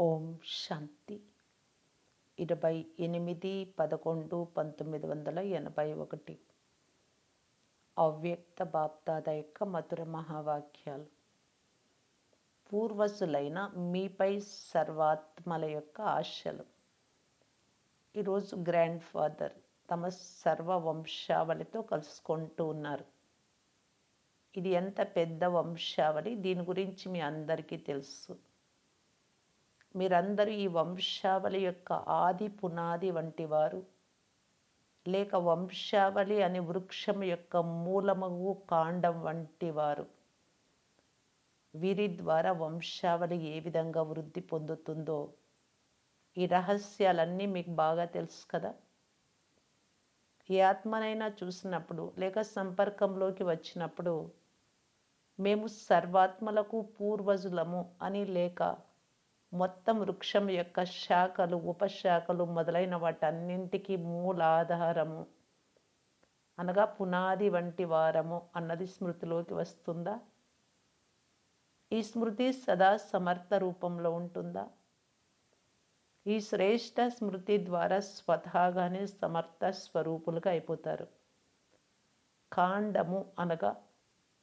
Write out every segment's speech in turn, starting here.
ఓం శాంతి. ఇరవై ఎనిమిది పదకొండు పంతొమ్మిది వందల ఎనభై ఒకటి. అవ్యక్త బాప్దాద యొక్క మధుర మహావాక్యాలు. పూర్వసులైన మీపై సర్వాత్మల యొక్క ఆశలు. ఈరోజు గ్రాండ్ ఫాదర్ తమ సర్వ వంశావళితో కలుసుకుంటూ ఉన్నారు. ఇది ఎంత పెద్ద వంశావళి? దీని గురించి మీ అందరికీ తెలుసు. మీరందరూ ఈ వంశావళి యొక్క ఆది పునాది వంటి వారు. లేక వంశావళి అనే వృక్షం యొక్క మూలమగు కాండం వంటి వారు. వీరి ద్వారా వంశావళి ఏ విధంగా వృద్ధి పొందుతుందో ఈ రహస్యాలన్నీ మీకు బాగా తెలుసు కదా. ఏ ఆత్మనైనా చూసినప్పుడు లేక సంపర్కంలోకి వచ్చినప్పుడు మేము సర్వాత్మలకు పూర్వజులము అని లేక మొత్తం వృక్షం యొక్క శాఖలు ఉపశాఖలు మొదలైన వాటన్నింటికి మూలాధారము. అనగా పునాది వంటి వారము అన్నది స్మృతిలోకి వస్తుందా? ఈ స్మృతి సదా సమర్థ రూపంలో ఉంటుందా? ఈ శ్రేష్ట స్మృతి ద్వారా స్వతహాగానే సమర్థ స్వరూపులుగా అయిపోతారు. కాండము అనగా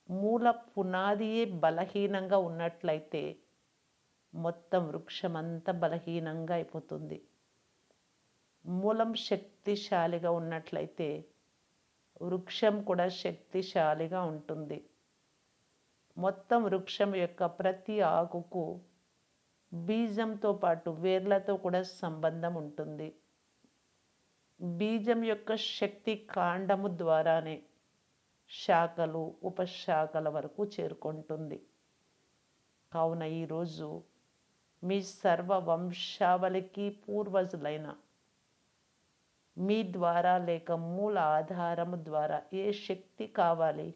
మూల పునాదియే బలహీనంగా ఉన్నట్లయితే మొత్తం వృక్షమంతా బలహీనంగా అయిపోతుంది. మూలం శక్తిశాలిగా ఉన్నట్లయితే వృక్షం కూడా శక్తిశాలిగా ఉంటుంది. మొత్తం వృక్షం యొక్క ప్రతి ఆకుకు బీజంతో పాటు వేర్లతో కూడా సంబంధం ఉంటుంది. బీజం యొక్క శక్తి కాండము ద్వారానే శాఖలు ఉపశాఖల వరకు చేరుకుంటుంది. కావున ఈరోజు మీ సర్వ వంశావళికి పూర్వజులైన మీ ద్వారా లేక మూల ఆధారము ద్వారా ఏ శక్తి కావాలి?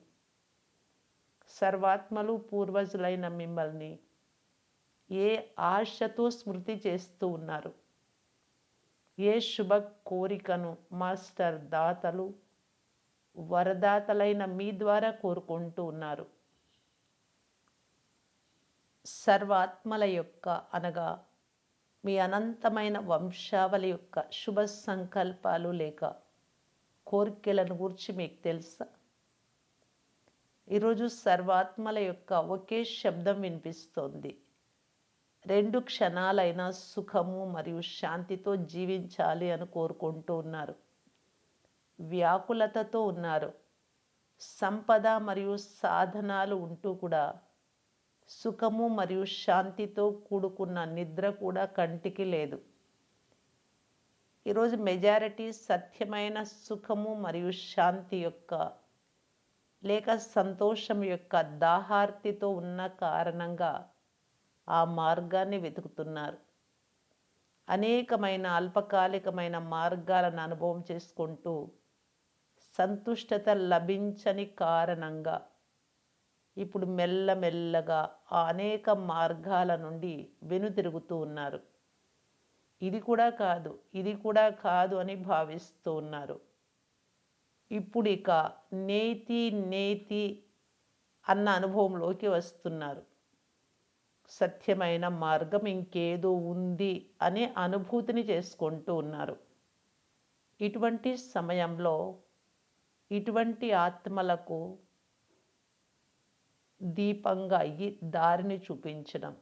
సర్వాత్మలు పూర్వజులైన మిమ్మల్ని ఏ ఆశతో స్మృతి చేస్తూ ఉన్నారు? ఏ శుభ కోరికను మాస్టర్ దాతలు వరదాతలైన మీ ద్వారా కోరుకుంటూ ఉన్నారు? సర్వాత్మల యొక్క అనగా మీ అనంతమైన వంశావళి యొక్క శుభ సంకల్పాలు లేక కోరికలను గురించి మీకు తెలుసా? ఈరోజు సర్వాత్మల యొక్క ఒకే శబ్దం వినిపిస్తోంది. రెండు క్షణాలైన సుఖము మరియు శాంతితో జీవించాలి అని కోరుకుంటూ ఉన్నారు. వ్యాకులతతో ఉన్నారు. సంపద మరియు సాధనాలు ఉంటూ కూడా సుఖము మరియు శాంతితో కూడుకున్న నిద్ర కూడా కంటికి లేదు. ఈరోజు మెజారిటీ సత్యమైన సుఖము మరియు శాంతి యొక్క లేక సంతోషం యొక్క దాహార్తితో ఉన్న కారణంగా ఆ మార్గాన్ని వెతుకుతున్నారు. అనేకమైన అల్పకాలికమైన మార్గాలను అనుభవం చేసుకుంటూ సంతుష్టత లభించని కారణంగా ఇప్పుడు మెల్లమెల్లగా ఆ అనేక మార్గాల నుండి వెనుతిరుగుతూ ఉన్నారు. ఇది కూడా కాదు ఇది కూడా కాదు అని భావిస్తూ ఉన్నారు. ఇప్పుడు ఇక నేతి నేతి అన్న అనుభవంలోకి వస్తున్నారు. సత్యమైన మార్గం ఇంకేదో ఉంది అనే అనుభూతిని చేసుకుంటూ ఉన్నారు. ఇటువంటి సమయంలో ఇటువంటి ఆత్మలకు దీపంగా అయ్యి దారిని చూపించడం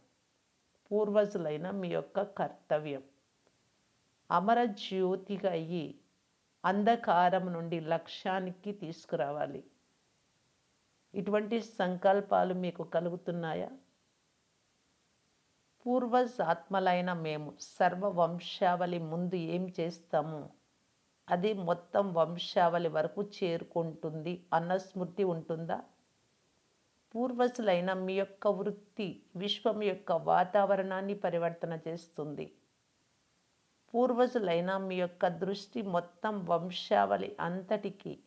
పూర్వజులైన మీ యొక్క కర్తవ్యం. అమర జ్యోతిగా అయ్యి అంధకారం నుండి లక్ష్యానికి తీసుకురావాలి. ఇటువంటి సంకల్పాలు మీకు కలుగుతున్నాయా? పూర్వజాత్మలైన మేము సర్వ వంశావళి ముందు ఏం చేస్తాము? అది మొత్తం వంశావళి వరకు చేరుకుంటుంది అన్న స్మృతి ఉంటుందా? పూర్వజులైన మీ యొక్క వృత్తి విశ్వం యొక్క వాతావరణాన్ని పరివర్తన చేస్తుంది. పూర్వజులైన మీ యొక్క దృష్టి మొత్తం వంశావళి అంతటికి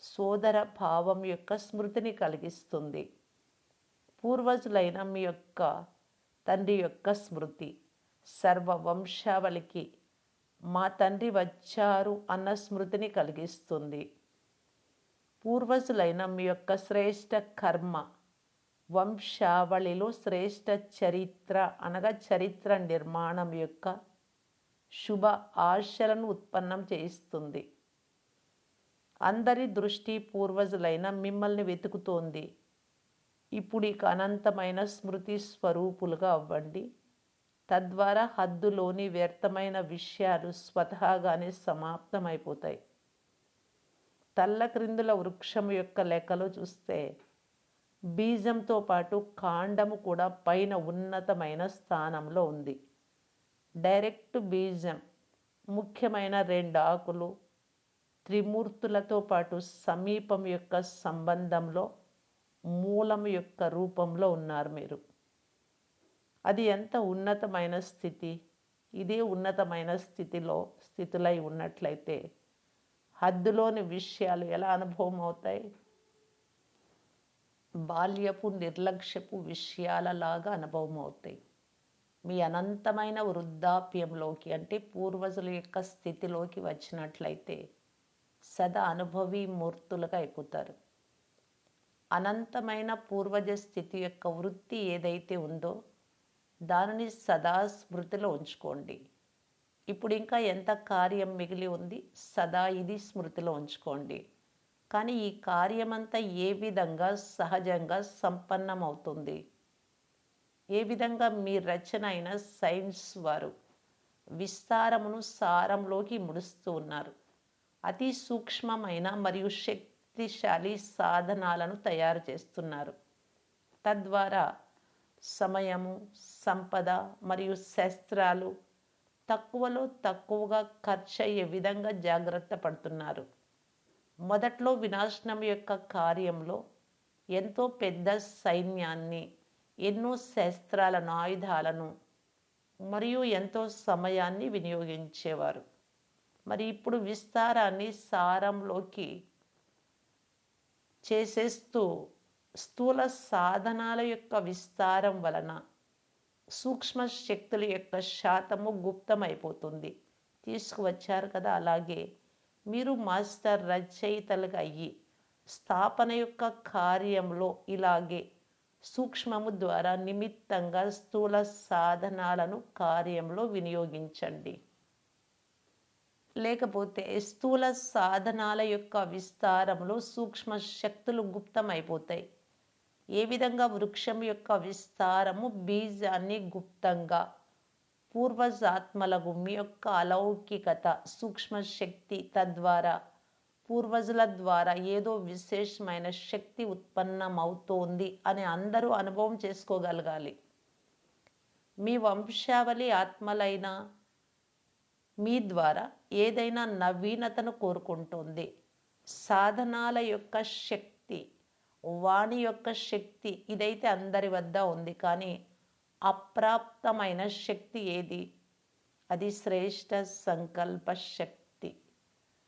సోదర భావం యొక్క స్మృతిని కలిగిస్తుంది. పూర్వజులైన మీ యొక్క తండ్రి యొక్క స్మృతి సర్వ వంశావళికి మా తండ్రి వచ్చారు అన్న స్మృతిని కలిగిస్తుంది. పూర్వజులైన మీ యొక్క శ్రేష్ట కర్మ వంశావళిలో శ్రేష్ఠ చరిత్ర అనగా చరిత్ర నిర్మాణం యొక్క శుభ ఆశలను ఉత్పన్నం చేయిస్తుంది. అందరి దృష్టి పూర్వజులైన మిమ్మల్ని వెతుకుతోంది. ఇప్పుడు ఇక అనంతమైన స్మృతి స్వరూపులుగా అవ్వండి. తద్వారా హద్దులోని వ్యర్థమైన విషయాలు స్వతహాగానే సమాప్తమైపోతాయి. తల్ల క్రిందుల వృక్షం యొక్క లెక్కలో చూస్తే బీజంతో పాటు కాండము కూడా పైన ఉన్నతమైన స్థానంలో ఉంది. డైరెక్ట్ బీజం ముఖ్యమైన రెండు ఆకులు త్రిమూర్తులతో పాటు సమీపం యొక్క సంబంధంలో మూలం యొక్క రూపంలో ఉన్నారు మీరు. అది ఎంత ఉన్నతమైన స్థితి? ఇదే ఉన్నతమైన స్థితిలో స్థితులై ఉన్నట్లయితే హద్దులోని విషయాలు ఎలా అనుభవం అవుతాయి? బాల్యపు నిర్లక్ష్యపు విషయాలలాగా అనుభవం అవుతాయి. మీ అనంతమైన వృద్ధాప్యంలోకి అంటే పూర్వజుల యొక్క స్థితిలోకి వచ్చినట్లయితే సదా అనుభవీ మూర్తులుగా అయిపోతారు అనంతమైన పూర్వజ స్థితి యొక్క వృత్తి ఏదైతే ఉందో దానిని సదా స్మృతిలో ఉంచుకోండి. ఇప్పుడు ఇంకా ఎంత కార్యం మిగిలి ఉంది సదా ఇది స్మృతిలో ఉంచుకోండి. కానీ ఈ కార్యమంతా ఏ విధంగా సహజంగా సంపన్నమవుతుంది? ఏ విధంగా మీ రచన అయిన సైన్స్ వారు విస్తారమును సారంలోకి ముడుస్తూ ఉన్నారు? అతి సూక్ష్మమైన మరియు శక్తిశాలి సాధనాలను తయారు చేస్తున్నారు. తద్వారా సమయము సంపద మరియు శస్త్రాలు తక్కువలో తక్కువగా ఖర్చు అయ్యే విధంగా జాగ్రత్త పడుతున్నారు. మొదట్లో వినాశనం యొక్క కార్యంలో ఎంతో పెద్ద సైన్యాన్ని ఎన్నో శస్త్రాలను ఆయుధాలను మరియు ఎంతో సమయాన్ని వినియోగించేవారు. మరి ఇప్పుడు విస్తారాన్ని సారంలోకి చేసేస్తూ స్థూల సాధనాల యొక్క విస్తారం వలన సూక్ష్మ శక్తుల యొక్క శాతము గుప్తమైపోతుంది. తీసుకువచ్చారు కదా అలాగే. మీరు మాస్టర్ రచయితలుగా అయ్యి స్థాపన యొక్క కార్యంలో ఇలాగే సూక్ష్మము ద్వారా నిమిత్తంగా స్థూల సాధనాలను కార్యంలో వినియోగించండి. లేకపోతే స్థూల సాధనాల యొక్క విస్తారంలో సూక్ష్మ శక్తులు గుప్తమైపోతాయి. ఏ విధంగా వృక్షం యొక్క విస్తారము బీజాన్ని గుప్తంగా పూర్వజాత్మలగు మీ యొక్క అలౌకికత సూక్ష్మ శక్తి తద్వారా పూర్వజుల ద్వారా ఏదో విశేషమైన శక్తి ఉత్పన్నమవుతోంది అని అందరూ అనుభవం చేసుకోగలగాలి. మీ వంశావళి ఆత్మలైన మీ ద్వారా ఏదైనా నవీనతను కోరుకుంటుంది. సాధనాల యొక్క శక్తి వాణి యొక్క శక్తి ఇదైతే అందరి వద్ద ఉంది కానీ అప్రాప్తమైన శక్తి ఏది? అది శ్రేష్ట సంకల్ప శక్తి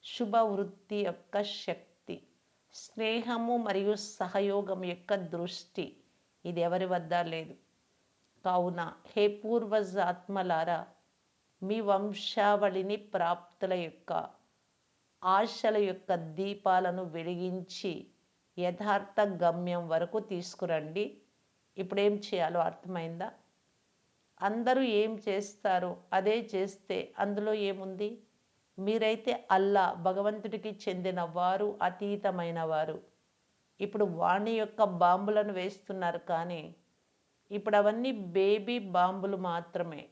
శుభవృత్తి యొక్క శక్తి స్నేహము మరియు సహయోగం యొక్క దృష్టి. ఇది ఎవరి వద్ద లేదు? కావున హే పూర్వజ ఆత్మలారా మీ వంశావళిని ప్రాప్తుల యొక్క ఆశల యొక్క దీపాలను వెలిగించి యథార్థ గమ్యం వరకు తీసుకురండి. ఇప్పుడు ఏం చేయాలో అర్థమైందా? అందరూ ఏం చేస్తారో అదే చేస్తే అందులో ఏముంది? మీరైతే అల్లా భగవంతుడికి చెందిన వారు అతీతమైన వారు. ఇప్పుడు వాణి యొక్క బాంబులను వేస్తున్నారు కానీ ఇప్పుడు అవన్నీ బేబీ బాంబులు మాత్రమే.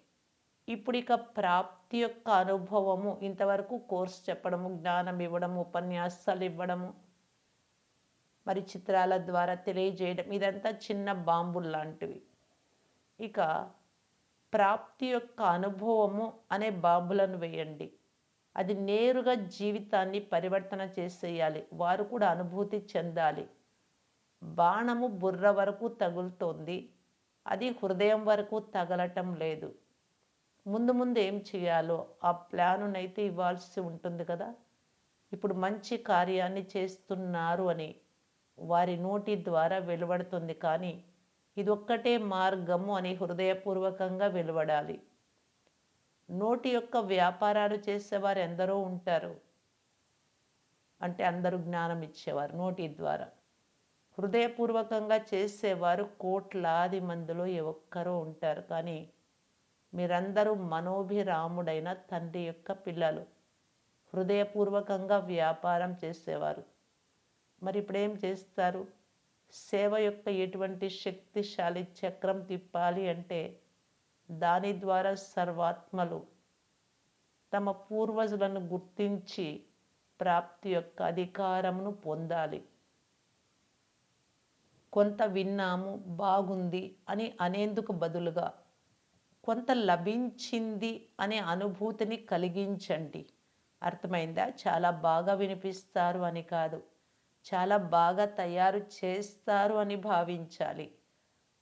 ఇప్పుడు ఇక ప్రాప్తి యొక్క అనుభవము ఇంతవరకు కోర్స్ చెప్పడము జ్ఞానం ఇవ్వడము ఉపన్యాసాలు ఇవ్వడము మరి చిత్రాల ద్వారా తెలియజేయడం. ఇదంతా చిన్న బాంబులు లాంటివి. ఇక ప్రాప్తి యొక్క అనుభవము అనే బాంబులను వేయండి. అది నేరుగా జీవితాన్ని పరివర్తన చేసేయాలి. వారు కూడా అనుభూతి చెందాలి. బాణము బుర్ర వరకు తగులుతోంది. అది హృదయం వరకు తగలటం లేదు. ముందు ముందు ఏం చేయాలో ఆ ప్లానునైతే ఇవ్వాల్సి ఉంటుంది కదా. ఇప్పుడు మంచి కార్యాన్ని చేస్తున్నారు అని వారి నోటి ద్వారా వెలువడుతుంది. కానీ ఇదొక్కటే మార్గము అని హృదయపూర్వకంగా వెలువడాలి. నోటి యొక్క వ్యాపారాలు చేసేవారు ఎందరో ఉంటారు. అంటే అందరూ జ్ఞానం ఇచ్చేవారు నోటి ద్వారా. హృదయపూర్వకంగా చేసేవారు కోట్లాది మందిలో ఏ ఒక్కరో ఉంటారు. కానీ మీరందరూ మనోభిరాముడైన తండ్రి యొక్క పిల్లలు. హృదయపూర్వకంగా వ్యాపారం చేసేవారు. మరి ఇప్పుడేం చేస్తారు? సేవ యొక్క ఎటువంటి శక్తిశాలి చక్రం తిప్పాలి అంటే దాని ద్వారా సర్వాత్మలు తమ పూర్వజులను గుర్తించి ప్రాప్తి యొక్క అధికారమును పొందాలి. కొంత విన్నాము బాగుంది అని అనేందుకు బదులుగా కొంత లభించింది అనే అనుభూతిని కలిగించండి. అర్థమైందా? చాలా బాగా వినిపిస్తారు అని కాదు. చాలా బాగా తయారు చేస్తారు అని భావించాలి.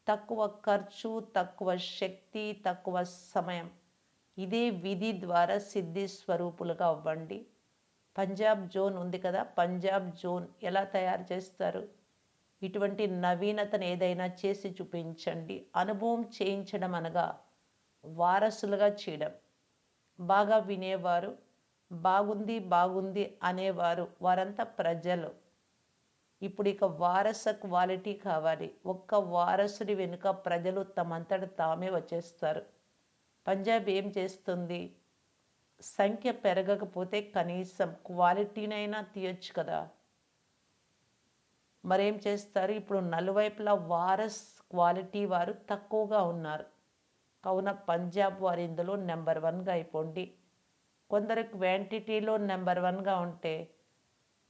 తక్కువ ఖర్చు తక్కువ శక్తి తక్కువ సమయం. ఇదే విధి ద్వారా సిద్ధి స్వరూపులుగా అవ్వండి. పంజాబ్ జోన్ ఉంది కదా పంజాబ్ జోన్ ఎలా తయారు చేస్తారు? ఇటువంటి నవీనతను ఏదైనా చేసి చూపించండి. అనుభవం చేయించడం అనగా వారసులుగా చేయడం. బాగా వినేవారు బాగుంది బాగుంది అనేవారు వారంతా ప్రజలు. ఇప్పుడు ఇక వారస క్వాలిటీ కావాలి. ఒక్క వారసుడి వెనుక ప్రజలు తమంతట తామే వచ్చేస్తారు. పంజాబ్ ఏం చేస్తుంది? సంఖ్య పెరగకపోతే కనీసం క్వాలిటీనైనా తీయొచ్చు కదా. మరేం చేస్తారు? ఇప్పుడు నలువైపులా వారస్ క్వాలిటీ వారు తక్కువగా ఉన్నారు. కావున పంజాబ్ వారు ఇందులో నెంబర్ వన్గా అయిపోండి. కొందరు క్వాంటిటీలో నెంబర్ వన్గా ఉంటే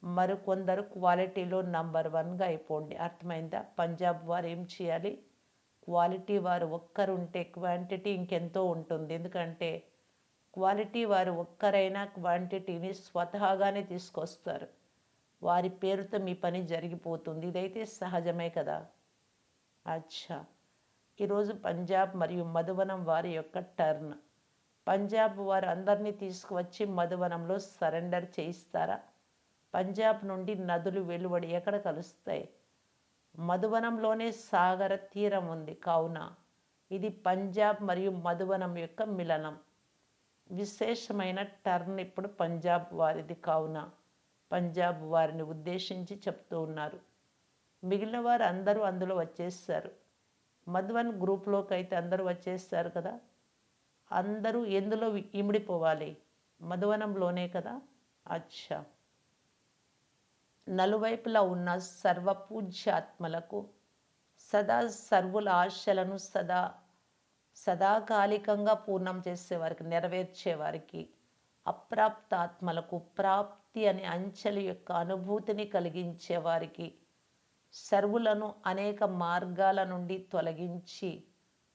మరికొందరు క్వాలిటీలో నంబర్ వన్గా అయిపోండి. అర్థమైందా? పంజాబ్ వారు ఏం చేయాలి? క్వాలిటీ వారు ఒక్కరుంటే క్వాంటిటీ ఇంకెంతో ఉంటుంది. ఎందుకంటే క్వాలిటీ వారు ఒక్కరైనా క్వాంటిటీని స్వతహాగానే తీసుకొస్తారు. వారి పేరుతో మీ పని జరిగిపోతుంది. ఇదైతే సహజమే కదా? అచ్చా. ఈరోజు పంజాబ్ మరియు మధువనం వారి యొక్క టర్న్. పంజాబ్ వారు అందరినీ తీసుకువచ్చి మధువనంలో సరెండర్ చేయిస్తారా? పంజాబ్ నుండి నదులు వెలువడి ఎక్కడ కలుస్తాయి? మధువనంలోనే సాగర తీరం ఉంది కావున ఇది పంజాబ్ మరియు మధువనం యొక్క మిలనం. విశేషమైన టర్న్ ఇప్పుడు పంజాబ్ వారిది కావున పంజాబ్ వారిని ఉద్దేశించి చెప్తూ ఉన్నారు. మిగిలిన వారు అందరూ అందులో వచ్చేస్తారు మధువన్ గ్రూప్లోకి అయితే అందరూ వచ్చేస్తారు కదా? అందరూ ఎందులో ఇమిడిపోవాలి? మధువనంలోనే కదా? అచ్చా! నలువైపులా ఉన్న సర్వపూజ్యాత్మలకు సదా సర్వుల ఆశలను సదా సదాకాలికంగా పూర్ణం చేసేవారికి నెరవేర్చేవారికి అప్రాప్తాత్మలకు ప్రాప్తి అనే అంచెల యొక్క అనుభూతిని కలిగించే వారికి సర్వులను అనేక మార్గాల నుండి తొలగించి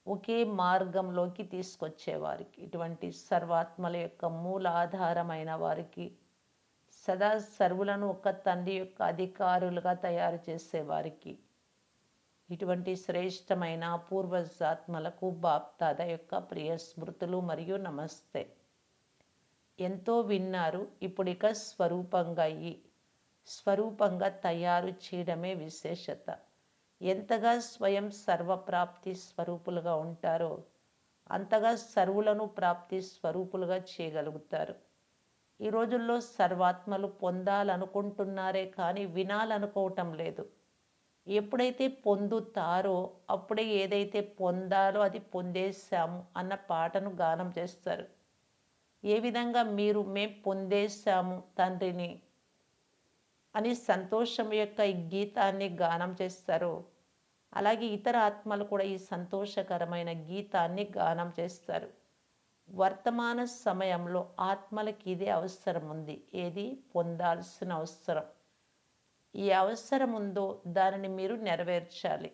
ఒకే మార్గంలోకి తీసుకొచ్చేవారికి ఇటువంటి సర్వాత్మల యొక్క మూలాధారమైన వారికి సదా సర్వులను ఒక తండ్రి యొక్క అధికారులుగా తయారు చేసేవారికి ఇటువంటి శ్రేష్టమైన పూర్వజాత్మలకు బాప్తాద యొక్క ప్రియ స్మృతులు మరియు నమస్తే. ఎంతో విన్నారు ఇప్పుడు ఇక స్వరూపంగా అయ్యి స్వరూపంగా తయారు చేయడమే విశేషత. ఎంతగా స్వయం సర్వప్రాప్తి స్వరూపులుగా ఉంటారో అంతగా సర్వులను ప్రాప్తి స్వరూపులుగా చేయగలుగుతారు. ఈ రోజుల్లో సర్వాత్మలు పొందాలనుకుంటున్నారే కానీ వినాలనుకోవటం లేదు. ఎప్పుడైతే పొందుతారో అప్పుడే ఏదైతే పొందాలో అది పొందేశాము అన్న పాటను గానం చేస్తారు. ఏ విధంగా మీరు మేం పొందేశాము తండ్రిని అని సంతోషం యొక్క ఈ గీతాన్ని గానం చేస్తారో అలాగే ఇతర ఆత్మలు కూడా ఈ సంతోషకరమైన గీతాన్ని గానం చేస్తారు. వర్తమాన సమయంలో ఆత్మలకి ఇదే అవసరం ఉంది ఏది? పొందాల్సిన అవసరం. ఈ అవసరం ఉందో దానిని మీరు నెరవేర్చాలి.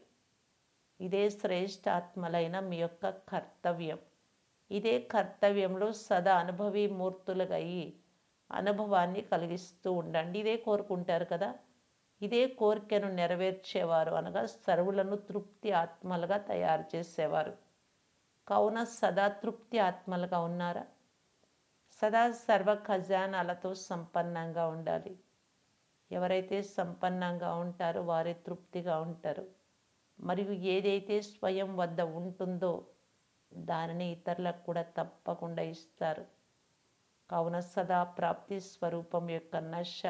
ఇదే శ్రేష్ఠ ఆత్మలైన మీ యొక్క కర్తవ్యం. ఇదే కర్తవ్యంలో సదా అనుభవీ మూర్తులుగా అయ్యి అనుభవాన్ని కలిగిస్తూ ఉండండి. ఇదే కోరుకుంటారు కదా? ఇదే కోరికను నెరవేర్చేవారు అనగా సర్వులను తృప్తి ఆత్మలుగా తయారు చేసేవారు. కావున సదా తృప్తి ఆత్మలుగా ఉన్నారా? సదా సర్వ ఖజానాలతో సంపన్నంగా ఉండాలి. ఎవరైతే సంపన్నంగా ఉంటారో వారే తృప్తిగా ఉంటారు. మరియు ఏదైతే స్వయం వద్ద ఉంటుందో దానిని ఇతరులకు కూడా తప్పకుండా ఇస్తారు. కావున సదా ప్రాప్తి స్వరూపం యొక్క నశ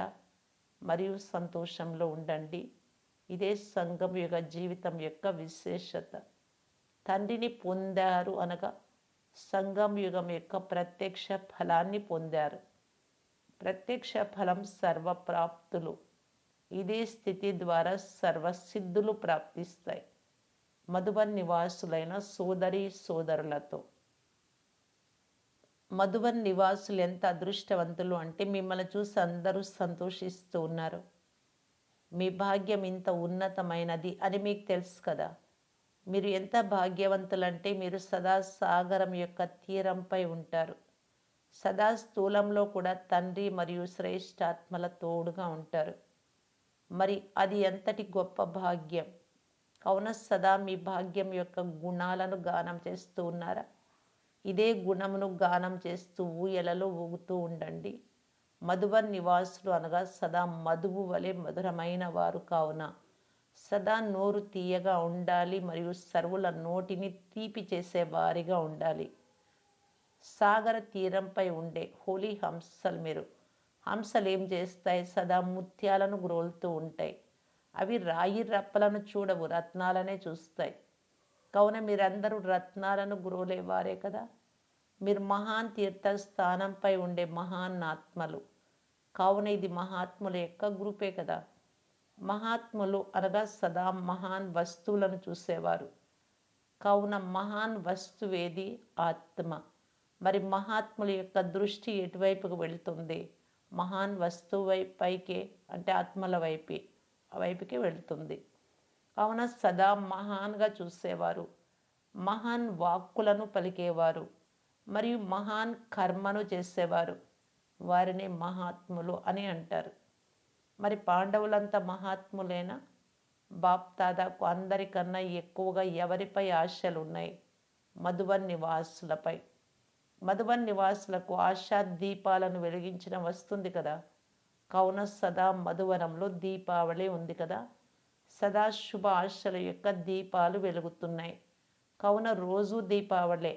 మరియు సంతోషంలో ఉండండి. ఇదే సంఘం యొక్క జీవితం యొక్క విశేషత. తండ్రిని పొందారు అనగా సంఘం యుగం యొక్క ప్రత్యక్ష ఫలాన్ని పొందారు. ప్రత్యక్ష ఫలం సర్వప్రాప్తులు. ఇదే స్థితి ద్వారా సర్వసిద్ధులు ప్రాప్తిస్తాయి. మధుబన్ నివాసులైన సోదరి సోదరులతో. మధుబన్ నివాసులు ఎంత అదృష్టవంతులు అంటే మిమ్మల్ని చూసి అందరూ సంతోషిస్తూ ఉన్నారు. మీ భాగ్యం ఇంత ఉన్నతమైనది అని మీకు తెలుసు కదా. మీరు ఎంత భాగ్యవంతులంటే మీరు సదా సాగరం యొక్క తీరంపై ఉంటారు. సదా స్థూలంలో కూడా తండ్రి మరియు శ్రేష్టాత్మల తోడుగా ఉంటారు. మరి అది ఎంతటి గొప్ప భాగ్యం? కావున సదా మీ భాగ్యం యొక్క గుణాలను గానం చేస్తూ ఉన్నారా? ఇదే గుణమును గానం చేస్తూ ఊయలలో ఊగుతూ ఉండండి. మధువన్ నివాసులు అనగా సదా మధువు వలె మధురమైన వారు కావున. సదా నోరు తీయగా ఉండాలి మరియు సర్వుల నోటిని తీపి చేసే వారిగా ఉండాలి. సాగర తీరంపై ఉండే హోలీ హంసలు మీరు. హంసలు ఏం చేస్తాయి? సదా ముత్యాలను గ్రోలుతూ ఉంటాయి. అవి రాయి రప్పలను చూడవు రత్నాలనే చూస్తాయి. కావున మీరందరూ రత్నాలను గ్రోలేవారే కదా? మీరు మహాన్ తీర్థ స్థానంపై ఉండే మహాన్ ఆత్మలు. కావున ఇది మహాత్ముల యొక్క గ్రూపే కదా? మహాత్ములు అనగా సదా మహాన్ వస్తువులను చూసేవారు. కావున మహాన్ వస్తువేది ఆత్మ. మరి మహాత్ముల యొక్క దృష్టి ఎటువైపుకు వెళుతుంది? మహాన్ వస్తువు పైకే అంటే ఆత్మల వైపే వైపుకి వెళుతుంది. కావున సదా మహాన్గా చూసేవారు. మహాన్ వాక్కులను పలికేవారు. మరియు మహాన్ కర్మను చేసేవారు. వారిని మహాత్ములు అని అంటారు. మరి పాండవులంతా మహాత్ములేనా? బాప్దాదాకు అందరికన్నా ఎక్కువగా ఎవరిపై ఆశలు ఉన్నాయి మధువన్ నివాసులపై. మధువన్ నివాసులకు ఆశా దీపాలను వెలిగించిన వస్తుంది కదా? కావున సదా మధువనంలో దీపావళి ఉంది కదా? సదా శుభ ఆశల యొక్క దీపాలు వెలుగుతున్నాయి. కావున రోజు దీపావళే.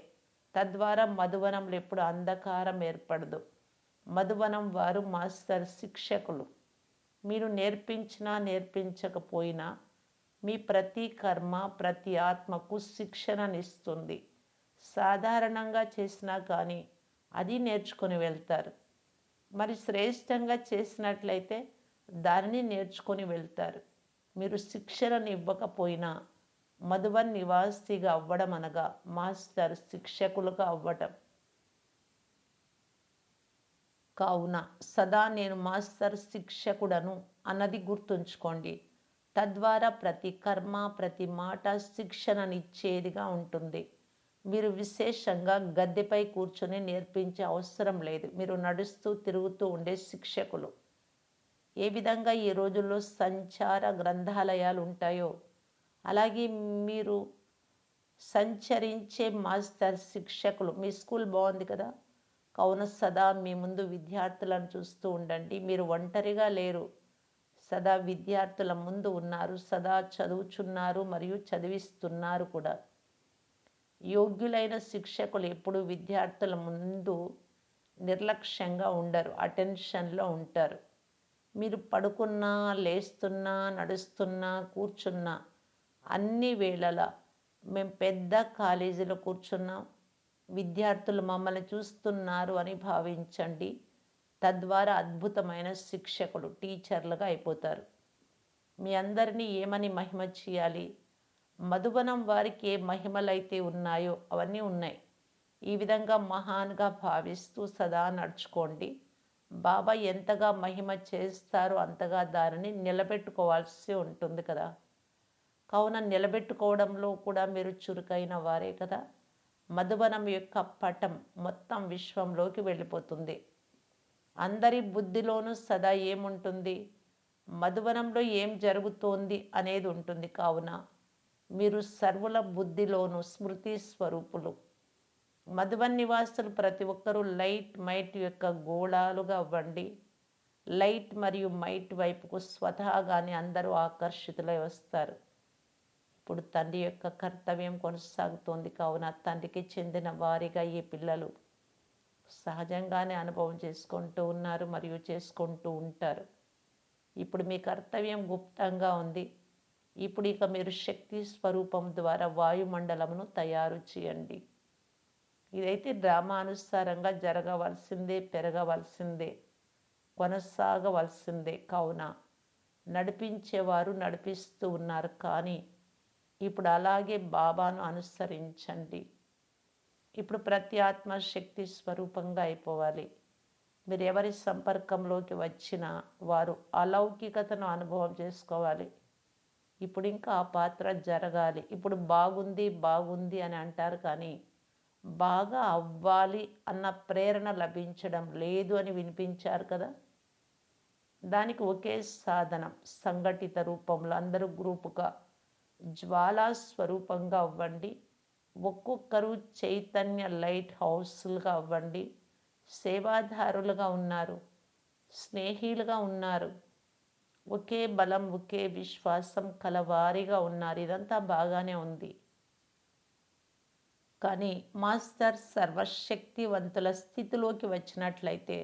తద్వారా మధువనంలో ఎప్పుడు అంధకారం ఏర్పడదు. మధువనం వారు మాస్టర్ శిక్షకులు. మీరు నేర్పించినా నేర్పించకపోయినా మీ ప్రతి కర్మ ప్రతి ఆత్మకు శిక్షణనిస్తుంది. సాధారణంగా చేసినా కానీ అది నేర్చుకొని వెళ్తారు. మరి శ్రేష్టంగా చేసినట్లయితే దానిని నేర్చుకొని వెళ్తారు. మీరు శిక్షణను ఇవ్వకపోయినా మధువన్ నివాసిగా అవ్వడం అనగా మాస్టర్ శిక్షకులుగా అవ్వటం. కావున సదా నేను మాస్టర్ శిక్షకుడను అన్నది గుర్తుంచుకోండి. తద్వారా ప్రతి కర్మ ప్రతి మాట శిక్షణనిచ్చేదిగా ఉంటుంది. మీరు విశేషంగా గద్దెపై కూర్చొని నేర్పించే అవసరం లేదు. మీరు నడుస్తూ తిరుగుతూ ఉండే శిక్షకులు. ఏ విధంగా ఈ రోజుల్లో సంచార గ్రంథాలయాలు ఉంటాయో అలాగే మీరు సంచరించే మాస్టర్ శిక్షకులు. మీ స్కూల్ బాగుంది కదా? కావున సదా మీ ముందు విద్యార్థులను చూస్తూ ఉండండి. మీరు ఒంటరిగా లేరు. సదా విద్యార్థుల ముందు ఉన్నారు. సదా చదువుచున్నారు మరియు చదివిస్తున్నారు కూడా. యోగ్యులైన శిక్షకులు ఎప్పుడు విద్యార్థుల ముందు నిర్లక్ష్యంగా ఉండరు. అటెన్షన్లో ఉంటారు. మీరు పడుకున్నా లేస్తున్నా నడుస్తున్నా కూర్చున్నా అన్ని వేళలా మేము పెద్ద కాలేజీలో కూర్చున్నాం. విద్యార్థులు మమ్మల్ని చూస్తున్నారు అని భావించండి. తద్వారా అద్భుతమైన శిక్షకులు టీచర్లుగా అయిపోతారు. మీ అందరినీ ఏమని మహిమ చేయాలి? మధుబనం వారికి ఏ మహిమలైతే ఉన్నాయో అవన్నీ ఉన్నాయి. ఈ విధంగా మహాన్గా భావిస్తూ సదా నడుచుకోండి. బాబా ఎంతగా మహిమ చేస్తారో అంతగా దానిని నిలబెట్టుకోవాల్సి ఉంటుంది కదా. కావున నిలబెట్టుకోవడంలో కూడా మీరు చురుకైన వారే కదా. మధువనం యొక్క పటం మొత్తం విశ్వంలోకి వెళ్ళిపోతుంది. అందరి బుద్ధిలోనూ సదా ఏముంటుంది? మధువనంలో ఏం జరుగుతోంది అనేది ఉంటుంది కావున మీరు సర్వుల బుద్ధిలోను స్మృతి స్వరూపులు. మధువన్ నివాసులు ప్రతి ఒక్కరూ లైట్ మైట్ యొక్క గోళాలుగా అవ్వండి లైట్ మరియు మైట్ వైపుకు స్వతహాగానే అందరూ ఆకర్షితులై వస్తారు. ఇప్పుడు తండ్రి యొక్క కర్తవ్యం కొనసాగుతోంది. కావున తండ్రికి చెందిన వారిగా ఈ పిల్లలు సహజంగానే అనుభవం చేసుకుంటూ ఉన్నారు మరియు చేసుకుంటూ ఉంటారు. ఇప్పుడు మీ కర్తవ్యం గుప్తంగా ఉంది. ఇప్పుడు ఇక మీరు శక్తి స్వరూపం ద్వారా వాయుమండలమును తయారు చేయండి. ఇదైతే డ్రామా అనుసారంగా జరగవలసిందే పెరగవలసిందే కొనసాగవలసిందే. కావున నడిపించేవారు నడిపిస్తూ ఉన్నారు. కానీ ఇప్పుడు అలాగే బాబాను అనుసరించండి. ఇప్పుడు ప్రతి ఆత్మ శక్తి స్వరూపంగా అయిపోవాలి. మీరు ఎవరి సంపర్కంలోకి వచ్చినా వారు అలౌకికతను అనుభవం చేసుకోవాలి. ఇప్పుడు ఇంకా ఆ పాత్ర జరగాలి. ఇప్పుడు బాగుంది బాగుంది అని అంటారు కానీ బాగా అవ్వాలి అన్న ప్రేరణ లభించడం లేదు అని వినిపించారు కదా. దానికి ఒకే సాధనం సంఘటిత రూపంలో అందరూ గ్రూపుగా జ్వాలా స్వరూపంగా అవ్వండి. ఒక్కొక్కరు చైతన్య లైట్ హౌస్లుగా అవ్వండి. సేవాదారులుగా ఉన్నారు. స్నేహిలుగా ఉన్నారు. ఒకే బలం ఒకే విశ్వాసం కలవారిగా ఉన్నారు. ఇదంతా బాగానే ఉంది. కానీ మాస్టర్ సర్వశక్తివంతుల స్థితిలోకి వచ్చినట్లయితే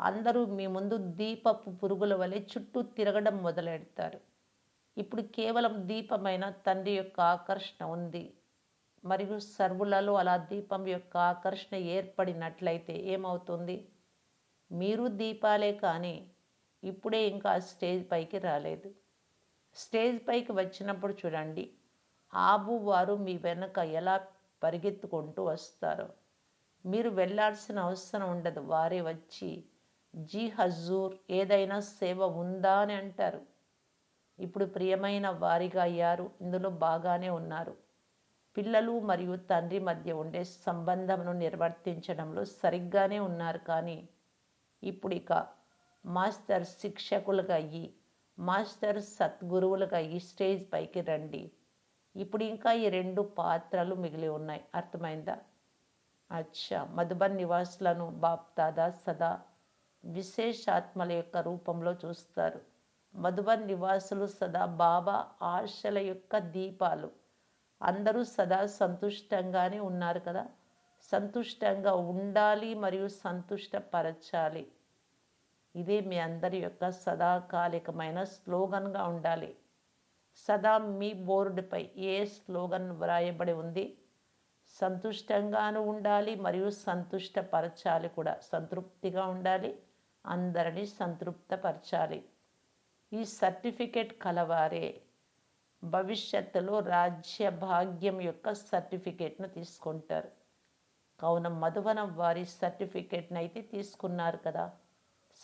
అందరూ మీ ముందు దీపపు పురుగుల వలె చుట్టూ తిరగడం మొదలెడతారు. ఇప్పుడు కేవలం దీపమైన తండ్రి యొక్క ఆకర్షణ ఉంది. మరియు సర్వులలో అలా దీపం యొక్క ఆకర్షణ ఏర్పడినట్లయితే ఏమవుతుంది? మీరు దీపాలే కానీ ఇప్పుడే ఇంకా స్టేజ్ పైకి రాలేదు. స్టేజ్ పైకి వచ్చినప్పుడు చూడండి ఆబు వారు మీ వెనక ఎలా పరిగెత్తుకుంటూ వస్తారో? మీరు వెళ్ళాల్సిన అవసరం ఉండదు. వారే వచ్చి జీ హజూర్ ఏదైనా సేవ ఉందా? అని అంటారు. ఇప్పుడు ప్రియమైన వారిగా అయ్యారు. ఇందులో బాగానే ఉన్నారు. పిల్లలు మరియు తండ్రి మధ్య ఉండే సంబంధమును నిర్వర్తించడంలో సరిగ్గానే ఉన్నారు కానీ ఇప్పుడు ఇక మాస్టర్ శిక్షకులుగా అయ్యి మాస్టర్ సద్గురువులుగా అయ్యి స్టేజ్ పైకి రండి. ఇప్పుడు ఇంకా ఈ రెండు పాత్రలు మిగిలి ఉన్నాయి. అర్థమైందా? అచ్చా! మధుబన్ నివాసులను బాప్దాదా సదా విశేషాత్మల యొక్క రూపంలో చూస్తారు. మధుబన్ నివాసులు సదా బాబా ఆశల యొక్క దీపాలు. అందరూ సదా సంతుష్టంగానే ఉన్నారు కదా. సంతుష్టంగా ఉండాలి మరియు సంతుష్టపరచాలి. ఇదే మీ అందరి యొక్క సదాకాలికమైన స్లోగన్గా ఉండాలి. సదా మీ బోర్డుపై ఏ స్లోగన్ వ్రాయబడి ఉంది? సంతుష్టంగాను ఉండాలి మరియు సంతుష్టపరచాలి కూడా. సంతృప్తిగా ఉండాలి. అందరినీ సంతృప్తపరచాలి. ఈ సర్టిఫికెట్ కలవారే. భవిష్యత్తులో రాజ్య భాగ్యం యొక్క సర్టిఫికేట్ను తీసుకుంటారు. కావున మధువనం వారి సర్టిఫికేట్ని అయితే తీసుకున్నారు కదా.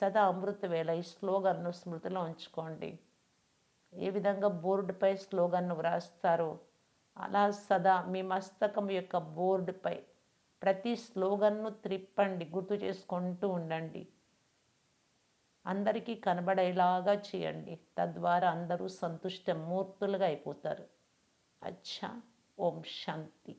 సదా అమృత వేళ ఈ స్లోగన్ను స్మృతిలో ఉంచుకోండి. ఏ విధంగా బోర్డుపై స్లోగన్ను వ్రాస్తారో అలా సదా మీ మస్తకం యొక్క బోర్డుపై ప్రతి స్లోగన్ను త్రిప్పండి గుర్తు చేసుకుంటూ ఉండండి. అందరికీ కనబడేలాగా చేయండి. తద్వారా అందరూ సంతుష్ట మూర్తులుగా అయిపోతారు. అచ్చా! ఓం శాంతి.